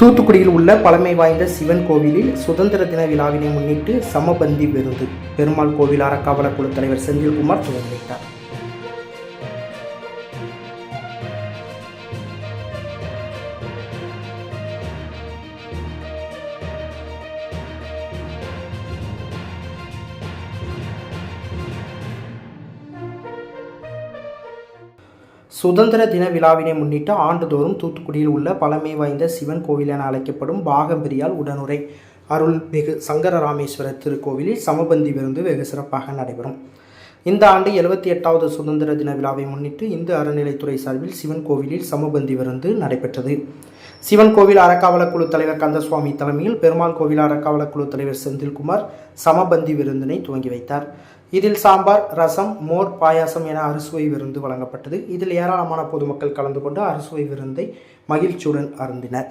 தூத்துக்குடியில் உள்ள பழமை வாய்ந்த சிவன் கோவிலில் சுதந்திர தின விழாவினை முன்னிட்டு சமபந்தி விருது. பெருமாள் கோவில் அறக்காவலர் குழு தலைவர் செந்தில்குமார் துவங்கி வைத்தார். சுதந்திர தின விழாவினை முன்னிட்டு ஆண்டுதோறும் தூத்துக்குடியில் உள்ள பழமை வாய்ந்த சிவன் கோவில் என அழைக்கப்படும் பாகம்பிரியால் உடனுரை அருள்மிகு சங்கர ராமேஸ்வரர் திருக்கோவிலில் சமபந்தி விருந்து வெகு சிறப்பாக நடைபெறும். இந்த ஆண்டு எழுபத்தி எட்டாவது சுதந்திர தின விழாவை முன்னிட்டு இந்து அறநிலைத்துறை சார்பில் சிவன் கோவிலில் சமபந்தி விருந்து நடைபெற்றது. சிவன் கோவில் அறக்காவலக்குழு தலைவர் கந்தசுவாமி தலைமையில் பெருமாள் கோவில் அறக்காவலக்குழு தலைவர் செந்தில்குமார் சமபந்தி விருந்தினை துவங்கி வைத்தார். இதில் சாம்பார் ரசம் மோர் பாயாசம் என அறுசுவை விருந்து வழங்கப்பட்டது. இதில் ஏராளமான பொதுமக்கள் கலந்து கொண்டு அறுசுவை விருந்தை மகிழ்ச்சியுடன் அருந்தினர்.